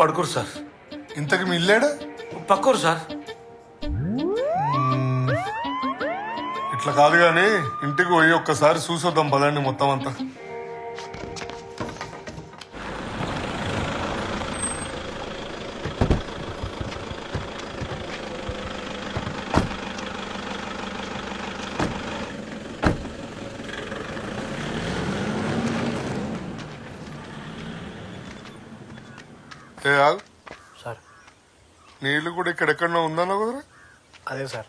పడుకోరు sir. ఇంతకి మీ ఇల్లేడా? పక్కూరు sir. ఇట్లా కాదు కానీ ఇంటికి పోయి ఒక్కసారి చూసొద్దాం పదండి మొత్తం అంతా. ఏ ఆగు. సార్. నీళ్ళు కూడా ఇక్కడెక్కడో ఉందన్నా కుదరా? అదే సార్.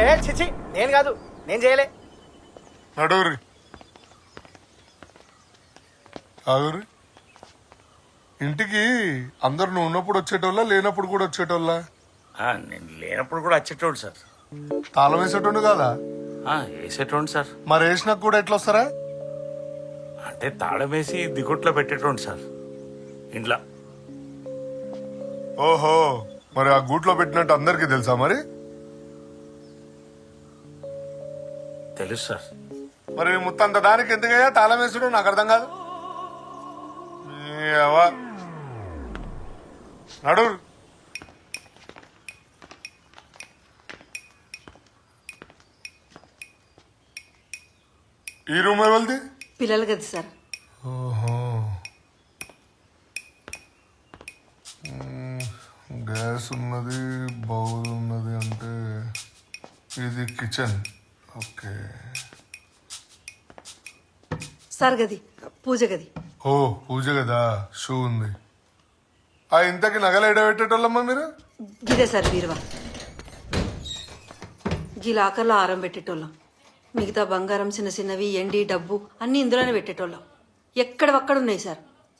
ఏ చిచి నేను కాదు నేను చేయలే. నడువురి. ఆగురి ఇంటికి అందరు నువ్వు ఉన్నప్పుడు వచ్చేటోళ్ళ లేనప్పుడు కూడా వచ్చేటోళ్ళ? ఆ, నేను లేనప్పుడు కూడా వచ్చేటోడు సార్. తాళం వేసేటోడు కాదా? ఆ, వేసేటోండి సార్. మరి వేసినాక కూడా ఎట్లా వస్తారా అంటే తాళం వేసి దిగుట్లో పెట్టేటోండి సార్. ఇంట్లో. ఓహో మరి ఆ గూట్లో పెట్టినట్టు అందరికీ తెలుసా మరి? తెలుసు సార్. మరి ముత్తంత దానికి ఎందుకయ్యా తాళం వేసుడు? నాకు అర్థం కాదు. అవ్వ. నడురు ఈ రూమ్ ఎవరిది? పిల్లలు కదా సార్. ఓహో. గ్యాస్ ఉన్నది బౌల్ ఉన్నది అంటే ఇది కిచెన్. ఓకే. సార్ గది పూజ గది. ఓ పూజ కదా షూ ఉంది. ఆ ఇంతకి నగలు ఎడబెట్టేటోళ్ళమ్మా మీరు? గిదే సార్ బీరువా. గీ లాకర్లో ఆరం పెట్టేటోళ్ళం. మిగతా బంగారం చిన్న చిన్నవి ఎండి డబ్బు అన్నీ ఇందులోనే పెట్టేటోళ్ళం. ఎక్కడవక్కడ ఉన్నాయి సార్?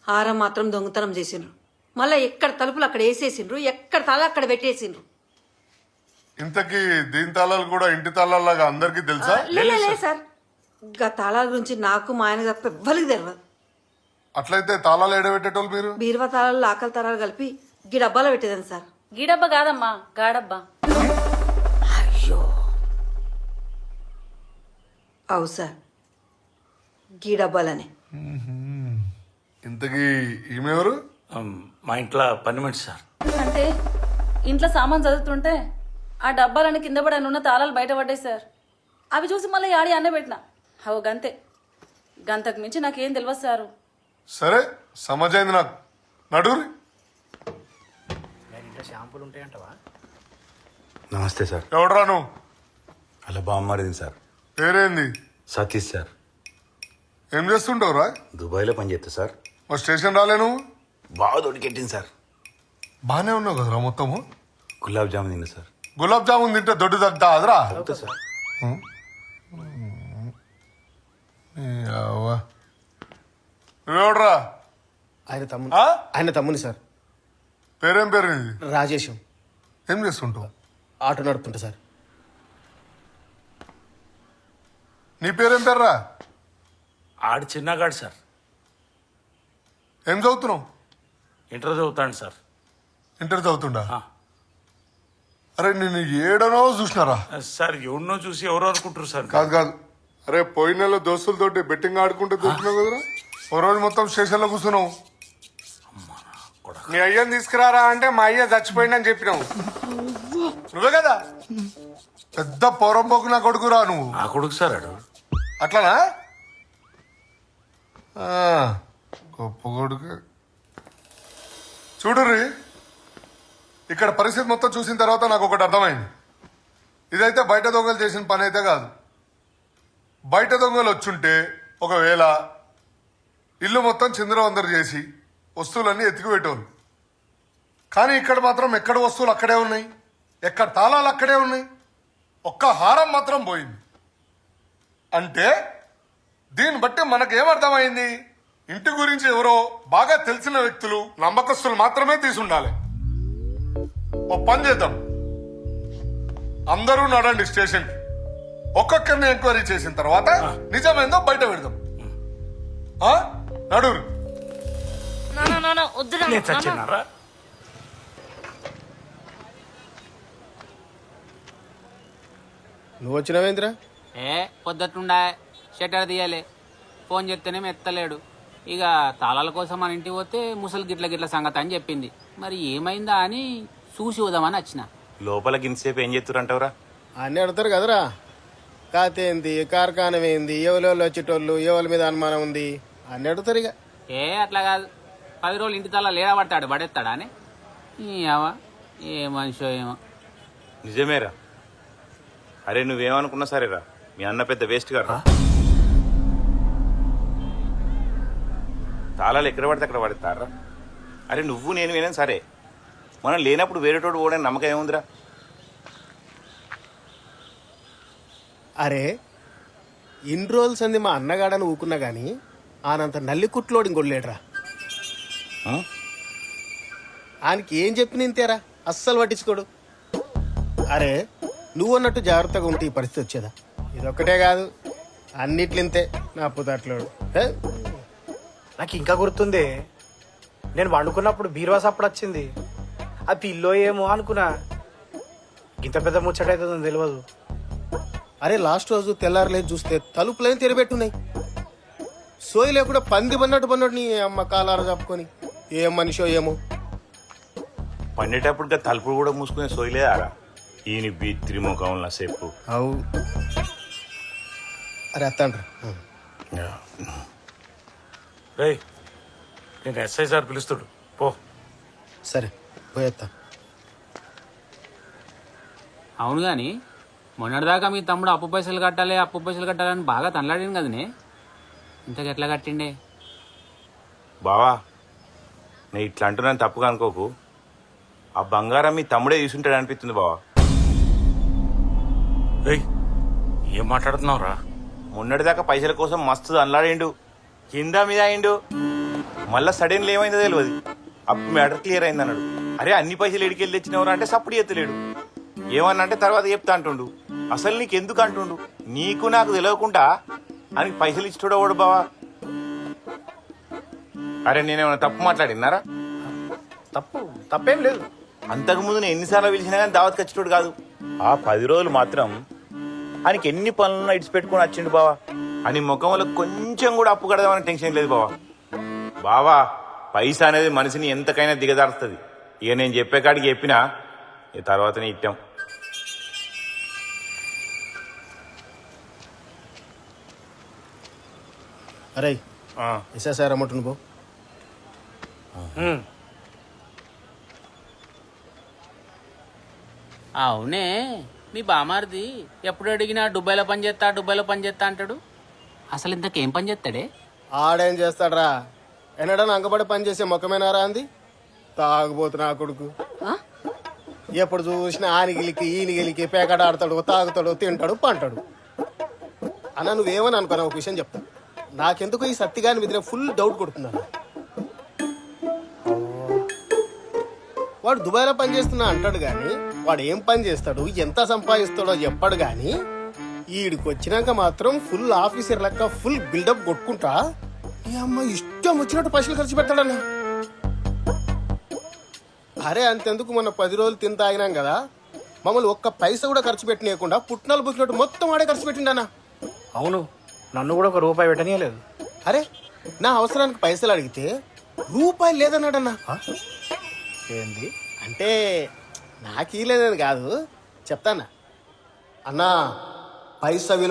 హారం మాత్రం దొంగతనం చేసిండ్రు. మళ్ళీ ఎక్కడ తలుపులు అక్కడ వేసేసిండ్రు? ఎక్కడ తల అక్కడ పెట్టేసిండ్రు? ఇంతకి దీని తాళాలు కూడా ఇంటి తాళాలాగా అందరికీ తెలుసా? లే, లే, లే సార్. గా తాళాల గురించి నాకు మా ఆయన తప్ప ఎవ్వరికి తెలియదు అట్లయితే తాళాలు ఎడబెట్టేటోళ్ళు మీరు? బీరువా తాళాలు లాకల తాళాలు కలిపి గీ డబ్బాలో పెట్టేదాన్ని సార్. గీడబ్బ కాదమ్మా గాడబ్బా. అవు సార్. గీ డబ్బాలనే. ఇంతకి ఈమెవరు మా ఇంట్లో పని మనిషి సార్. అంటే ఇంట్లో సామాన్ చదువుతుంటే ఆ డబ్బాలని కింద పడి ఉన్న తాళాలు బయటపడ్డాయి సార్. అవి చూసి మళ్ళీ ఆడి అన్న పెట్టిన. అవు గంతే. గంతకు మించి నాకేం తెలియదు సారు. సరే సమజైంది నాకు. నడురి షాంపూలు ఉంటాయంటవా? నమస్తే సార్. ఎవడరా నువ్వు? అలా బామ్మరిది సార్. పేరేంది? సతీష్ సార్. ఏం చేస్తుంటావురా? దుబాయ్లో పనిచేస్తా సార్. మా స్టేషన్ రాలే నువ్వు? బాగా దొడికెట్టింది సార్. బానే ఉన్నావు కదరా మొత్తము? గులాబ్ జామున్ తిన్నా సార్. గులాబ్ జామున్ తింటే దొడ్డు తగ్గుతా అదరా అవుతా సార్. నువ్వెవడరా ఆయన తమ్ముని. ఆ? ఆయన తమ్ముని సార్. పేరేం పేరు నీది రాజేశం. ఏం చేస్తుంటావు? ఆటో నడుపుతుంటా సార్. నీ పేరేం పేర్రా? ఆడు చిన్నగాడు సార్. ఏం చదువుతున్నావు? ఇంటర్ చదువుతాడు సార్. ఇంటర్ చదువుతుండా? ఆ. అరే నేను ఏడనో చూసినారా? సార్ ఎవరినో చూసి ఎవరో అనుకుంటారు సార్. కాదు కాదు. అరే పోయిన నెల దోస్తులతోటి బెట్టింగ్ ఆడుకుంటే దొరికినావు కదరా? ఓ రోజు మొత్తం స్టేషన్లో కూర్చున్నావు. మీ అయ్యని తీసుకురారా అంటే మా అయ్య చచ్చిపోయిందని చెప్పినావు. నువ్వే కదా? పెద్ద పొరంపోకు నా కొడుకురా నువ్వు. నా కొడుకు సార్ ఆడు. అట్లానా? ఆ, గొప్ప కొడుకు. చూడుర్రి ఇక్కడ పరిస్థితి మొత్తం చూసిన తర్వాత నాకు ఒకటి అర్థమైంది. ఇదైతే బయట దొంగలు చేసిన పని అయితే కాదు. బయట దొంగలు వచ్చుంటే ఒకవేళ ఇల్లు మొత్తం చిందరవందరు చేసి వస్తువులన్నీ ఎత్తికి పెట్టేవాళ్ళు కానీ ఇక్కడ మాత్రం ఎక్కడ వస్తువులు అక్కడే ఉన్నాయి? ఎక్కడ తాళాలు అక్కడే ఉన్నాయి? ఒక్క హారం మాత్రం పోయింది. అంటే దీన్ని బట్టి మనకేమర్థమైంది? ఇంటి గురించి ఎవరో బాగా తెలిసిన వ్యక్తులు నమ్మకస్తులు మాత్రమే తీసుండాలి. ఓ పని చేద్దాం. అందరూ నడండి స్టేషన్ ఒక్కొక్కరిని ఎంక్వైరీ చేసిన తర్వాత నిజమేందో బయట పెడదాం. ఆ? నడురు. నేను చచ్చినారా? నువ్వు వచ్చినావేంద్రా? ఏ పొద్దుట్లుండా షట్టర్ తీయాలి. ఫోన్ చేస్తేనేమో ఎత్తలేడు ఇక తాళాల కోసం మన ఇంటికి పోతే ముసలి గిట్ల గిట్ల సంగతి అని చెప్పింది. మరి ఏమైందా అని చూసి వదామని వచ్చిన. లోపల గింతసేపు ఏం చేస్తురంటవరా అన్నీ అడతారు కదరా. కాత ఏంది కార్ఖానం ఏంది ఎవరెవరు వచ్చేటోళ్ళు ఎవరి మీద అనుమానం ఉంది? అన్నీ అడుగుతారు ఇక. ఏ అట్లా కాదు. పది రోజులు ఇంటి తాళాలు లేడా పడతాడు పడేస్తాడా అని. ఏవా ఏ మనిషో ఏమో. నిజమేరా. అరే నువ్వేమనుకున్నా సరేరా మీ అన్న పెద్ద వేస్ట్ గారు తాళాలు ఎక్కడ పడితే అక్కడ పడతారా అరే నువ్వు నేను వినే సరే. మనం లేనప్పుడు వేరేటోడు పోవడానికి నమ్మకం ఏముందిరా? అరే ఇన్ని రోజులు సంది మా అన్నగాడని ఊకున్నా గాని ఆనంత నల్లి కుట్లోడి? ఆయనకి ఏం చెప్పిన ఇంతేరా అస్సలు పట్టించుకోడు. అరే నువ్వు అన్నట్టు జాగ్రత్తగా ఉంటే ఈ పరిస్థితి వచ్చేదా? ఇదొక్కటే కాదు అన్నిట్లింతే నా పుతాట్లోడు. ఏ? నాకు ఇంకా గుర్తుంది నేను వండుకున్నప్పుడు బీరువా సప్పుడు వచ్చింది. ఆ పిల్లో ఏమో అనుకున్నా ఇంత పెద్ద ముచ్చట అవుతుందని తెలియదు. అరే లాస్ట్ రోజు తెల్లారలేదు చూస్తే తలుపులేం తెరబెట్టున్నాయి. సోయి లేకుండా పంది పన్నట్టు పన్నట్టు నీ అమ్మ కాలార చెప్పుకొని ఏం మనిషో ఏమో. పండేటప్పుడు తలుపులు కూడా మూసుకునే సోయలేదారా ఈయన బీ త్రిముఖంలో సేపు. అవు. అరే అత్తండ్రా. రే నేను ఎస్ఐ సార్ పిలుస్తుడు. పో. సరే పోయేత్తా. అవును కానీ మొన్నటిదాకా మీ తమ్ముడు అప్పు పైసలు కట్టాలి అప్పు పైసలు కట్టాలని బాగా తనలాడింది కదనే. ఇంతకు ఎట్లా కట్టిండే? బావా నేను ఇట్లా అంటున్నాను తప్పుగా అనుకోకు. ఆ బంగారం మీ తమ్ముడే తీసుంటాడు అనిపిస్తుంది బావా. ఏం మాట్లాడుతున్నావురా? మొన్నటిదాకా పైసల కోసం మస్తు అల్లాడిండు కింద మీద అయిండు. మళ్ళా సడన్లు ఏమైందో తెలియదు అప్పుడు మ్యాటర్ క్లియర్ అయింది అన్నాడు అరే అన్ని పైసలు ఎడికెళ్ళి తెచ్చినవరా అంటే సప్పుడు ఎత్తలేడు ఏమన్నా అంటే తర్వాత చెప్తా అంటుండు. అసలు నీకు ఎందుకు అంటుండు? నీకు నాకు తెలియకుండా ఆయనకి పైసలు ఇచ్చుడో వాడు బావా? అరే నేనేమైనా తప్పు మాట్లాడినారా తప్పు తప్పేం లేదు. అంతకుముందు నేను ఎన్నిసార్లు పిలిచినా కానీ దావత్ ఖచ్చితోడు కాదు. ఆ పది రోజులు మాత్రం ఆయనకి ఎన్ని పనులను ఇడిచి పెట్టుకొని వచ్చిండు బావా. అని ముఖంలో కొంచెం కూడా అప్పు కడదామని టెన్షన్ లేదు బావా. బావా పైసా అనేది మనిషిని ఎంతకైనా దిగదారుస్తుంది ఇక నేను చెప్పే కాడికి చెప్పినా తర్వాతనే ఇట్టాం. అరే ఆ, ఎస్ఎస్ఆర్ అమ్మటను పో. అవునే మీ బామారిది ఎప్పుడు అడిగినా దుబాయ్లో పని చేస్తా దుబాయ్లో పని చేస్తా అంటాడు? అసలు ఇంతకేం పని చేస్తాడే? ఆడేం చేస్తాడ్రా? ఎన్నడన్నా అంగబడి పని చేసే మొక్కమేనారా అంది? తాగుబోతు నా కొడుకు? ఎప్పుడు చూసినా ఆనిగిలికి ఈనిగిలికి పేకట ఆడతాడు తాగుతాడు తింటాడు పంటాడు. అన్న నువ్వేమని అనుకున్నా ఒక విషయం చెప్తా. నాకెందుకు ఈ సత్తిగాని మీద ఫుల్ డౌట్ కొడుతున్నాను. వాడు దుబాయ్లో పని చేస్తున్నా అంటాడు కానీ వాడు ఏం పని చేస్తాడు ఎంత సంపాదిస్తాడో చెప్పాడు కానీ ఈడికి వచ్చినాక మాత్రం ఫుల్ ఆఫీసర్ లెక్క ఫుల్ బిల్డప్ కొట్టుకుంటా ఈ అమ్మ ఇష్టం వచ్చినట్టు పైసలు ఖర్చు పెడతాడన్నా. అరే అంతెందుకు మొన్న పది రోజులు తిని తాగినాం కదా మమ్మల్ని ఒక్క పైసా కూడా ఖర్చు పెట్టనీయకుండా పుట్నాలు పుట్టినట్టు మొత్తం ఆడే ఖర్చు పెట్టిండన్నా. అవును. నన్ను కూడా ఒక రూపాయి పెట్టనీయలేదు. అరే నా అవసరానికి పైసలు అడిగితే రూపాయలు లేదన్నాడన్నా. ఏంది? అంటే నాకు లేదని కాదు చెప్తానా? అన్నా పైసా విలువ